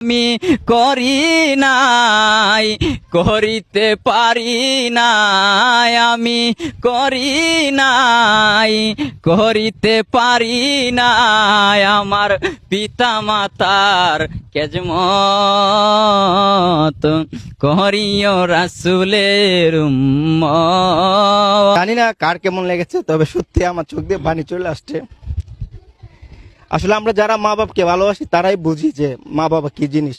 আমি করি নাই, করিতে পারি নাই, আমি করি নাই, করিতে পারি নাই, আমার পিতা মাতার কেজমত করিও রাসুলের। জানি না কার কেমন লেগেছে, তবে সত্যি আমার চোখ দিয়ে পানি চলে আসছে আসলে আমরা যারা মা বাবাকে ভালোবাসি তারাই বুঝি যে মা বাবা কি জিনিস।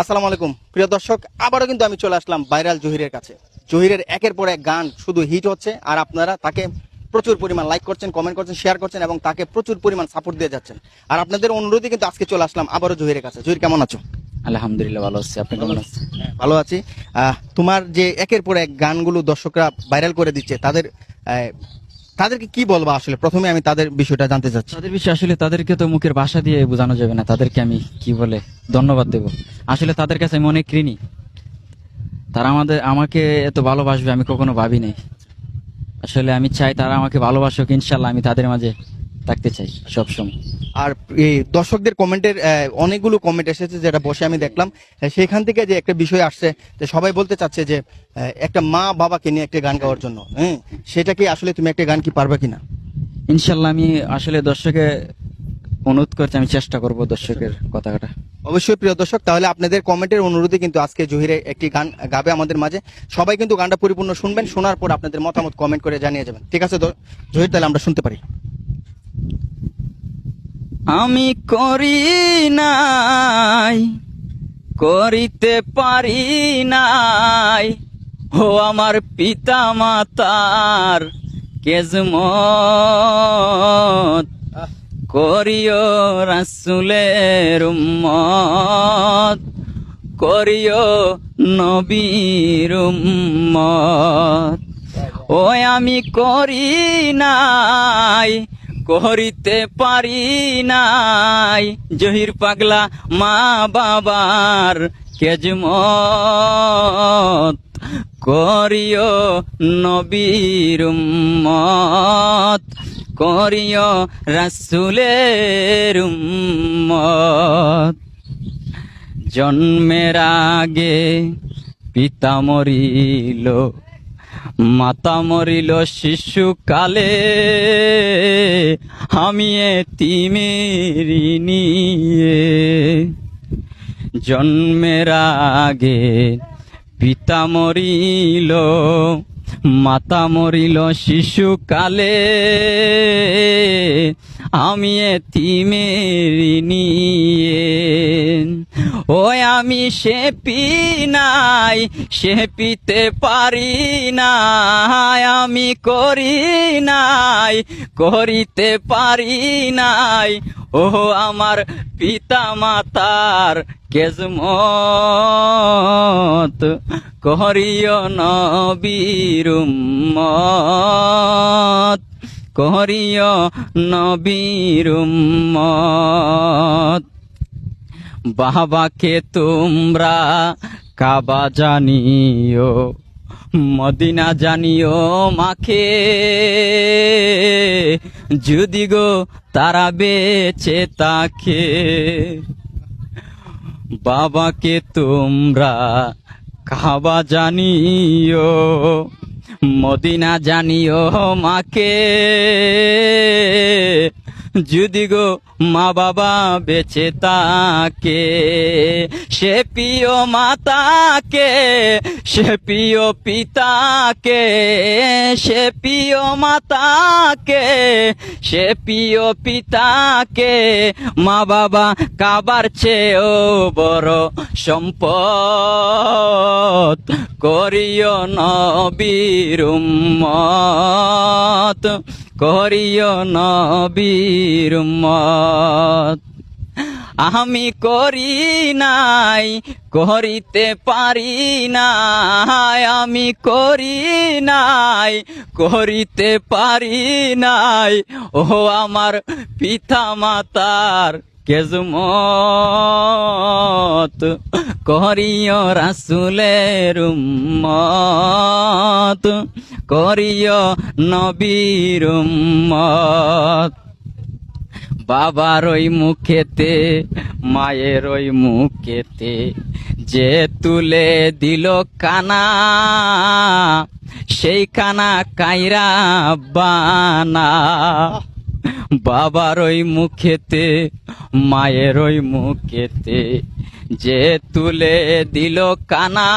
আসসালামু আলাইকুম। প্রিয় দর্শক আবারও কিন্তু আমি চলে আসলাম ভাইরাল জহিরের কাছে। জহিরের একের পর এক গান শুধু হিট হচ্ছে আর আপনারা তাকে প্রচুর পরিমাণ লাইক করছেন কমেন্ট করছেন শেয়ার করছেন এবং তাকে প্রচুর পরিমাণ সাপোর্ট দিয়ে যাচ্ছেন। আর আপনাদের অনুরোধে কিন্তু আজকে চলে আসলাম আবারও জহিরের কাছে। জহির কেমন আছো? আলহামদুলিল্লাহ ভালো আছি। আপনি কেমন আছেন? ভালো আছি। তোমার যে একের পর এক গানগুলো দর্শকরা ভাইরাল করে দিচ্ছে তাদের তাদেরকে কি বলব আসলে? প্রথমে আমি তাদের বিষয়টা জানতে চাচ্ছি। তাদের বিষয়ে আসলে তাদেরকে তো মুখের ভাষা দিয়ে বোঝানো যাবে না। তাদেরকে আমি কি বলে ধন্যবাদ দেব। আসলে তাদের কাছে আমি অনেক ঋণী। তারা আমাদের, আমাকে এত ভালোবাসবে আমি কখনো ভাবি নাই আসলে আমি চাই তারা আমাকে ভালোবাসুক, ইনশাল্লাহ আমি তাদের মাঝে থাকতে চাই সবসময়। আর এই দর্শকদের কমেন্টের অনেকগুলো কমেন্ট এসেছে যেটা বসে আমি দেখলাম। সেখান থেকে যে একটা বিষয় আসছে যে সবাই বলতে চাচ্ছে যে একটা মা বাবাকে নিয়ে একটা গান গাওয়ার জন্য হ্যাঁ? সেটা কি আসলে তুমি একটা গান কি পারবে কিনা? ইনশাল্লাহ আমি আসলে দর্শকে অনুরোধ করছি আমি চেষ্টা করব দর্শকের কথাটা। অবশ্যই প্রিয় দর্শক তাহলে আপনাদের কমেন্টের অনুরোধে কিন্তু আজকে জহিরে একটি গান গাবে আমাদের মাঝে। সবাই কিন্তু গানটা পরিপূর্ণ শুনবেন শোনার পর আপনাদের মতামত কমেন্ট করে জানিয়ে যাবেন। ঠিক আছে জহির তাহলে আমরা শুনতে পারি। আমি করি নাই করিতে পারি নাই। ও আমার পিতা মাতার কেজমত করিও রাসুলের উম্মত করিও নবীর উম্মত। ওই আমি করি নাই করিতে পারি নাই। জহির পাগলা মা বাবার কেজমত করিও নবীর মত করিও রাসুলের উম্মত। জন্মের আগে পিতা মরিল মাতা মরিল শিশুকালে, আমি তিমেরি নিয়ে। জন্মের আগে পিতা মরিল, মাতা মরিল শিশুকালে, আমি তিমেরি নিয়ে। ওই আমি সে পি নাই, সে পিতে পারি নাই, আমি করি নাই, করিতে পারি নাই। ও আমার পিতা মাতার কেজমত, করিও নবীর করিও নবীর উম্মত। বাবাকে তোমরা কাবা জানিও, মদিনা জানিও মাকে। যদি গো তারা বেছে তাকে বাবাকে তোমরা কাবা জানিও, মদিনা জানিও মাকে। যদি গো মা বাবা বেঁচে তাকে সে প্রিয় মাতাকে, সে প্রিয় পিতাকে, সে প্রিয় মাতাকে, সে প্রিয় পিতাকে, মা বাবা কাবার চেয়েও বড় সম্পদ করিও নবীর উম্মত। করিও নবীর মত আমি করি নাই, করিতে পারি নাই। আমি করি নাই, করিতে পারি নাই। ও আমার পিতা মাতার কেজমত করিও রাসুলের উম্মত, করিও নবীর উম্মত। বাবার ওই মুখেতে, মায়ের ওই মুখেতে যে তুলে দিল কানা, সেই কানা কাইরা বানা। বাবার ওই মুখেতে, মায়ের ওই মুখেতে যে তুলে দিল কানা,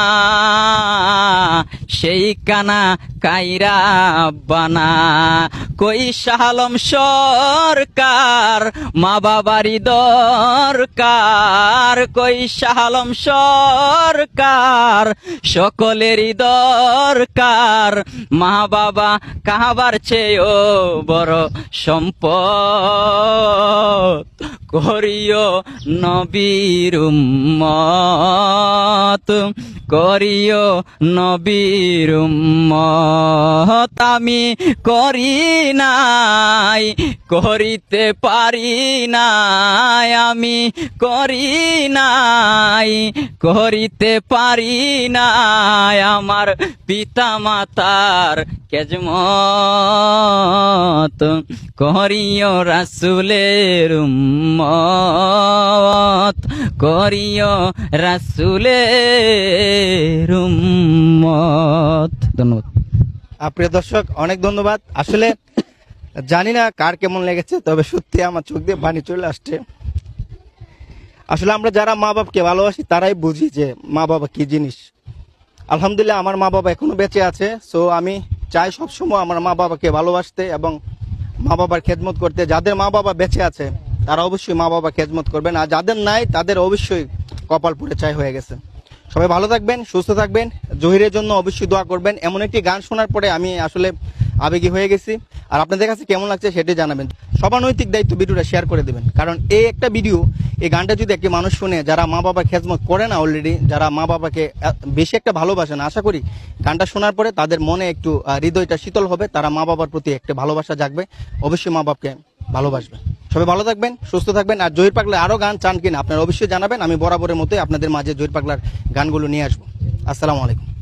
সেই কানা কাইরা বানা। কই শাহালম সরকার, মা বাবারই দরকার। কই শাহালম সরকার, সকলেরই দরকার। মা বাবা কাহাবার চেয়েও বড় সম্পদ? করিও নবীর উম্মত। করিও নবীর আমি করি নাই, করিতে পারি নাই। আমি করি নাই, করিতে পারি নাই। আমার পিতা মাতার কেজমত করিও রাসুলের উম্মত। করিও রাসুলের উম্মত। ধন্যবাদ। প্রিয় দর্শক, অনেক ধন্যবাদ। আসলে জানি না কার কেমন লেগেছে, তবে সত্যি আমার চোখ দিয়ে পানি চলে আসছে। আসলে আমরা যারা মা বাবাকে ভালোবাসি, তারাই বুঝি যে মা বাবা কি জিনিস। আলহামদুলিল্লাহ, আমার মা বাবা এখনও বেঁচে আছে। সো আমি চাই সবসময় আমার মা বাবাকে ভালোবাসতে এবং মা বাবার খেদমত করতে। যাদের মা বাবা বেঁচে আছে তারা অবশ্যই মা বাবা খেদমত করবেন। আর যাদের নাই, তাদের অবশ্যই কপাল পুড়ে চাই হয়ে গেছে। সবাই ভালো থাকবেন, সুস্থ থাকবেন। জহিরের জন্য অবশ্যই দোয়া করবেন। এমন একটি গান শোনার পরে আমি আসলে আবেগী হয়ে গেছি। আর আপনাদের কাছে কেমন লাগছে সেটাই জানাবেন। সবার নৈতিক দায়িত্ব ভিডিওটা শেয়ার করে দেবেন। কারণ এই একটা ভিডিও এই গানটা যদি একটি মানুষ শুনে, যারা মা বাবা খেজমত করে না অলরেডি যারা মা বাবাকে বেশি একটা ভালোবাসে না, আশা করি গানটা শোনার পরে তাদের মনে একটু হৃদয়টা শীতল হবে। তারা মা বাবার প্রতি একটা ভালোবাসা জাগবে। অবশ্যই মা বাবাকে ভালোবাসবে। সবাই ভালো থাকবেন, সুস্থ থাকবেন, আর জহির পাগলা আরও গান চান কিনা আপনারা অবশ্যই জানাবেন, আমি বরাবরের মতোই আপনাদের মাঝে জহির পাগলার গানগুলো নিয়ে আসব। আসসালামু আলাইকুম।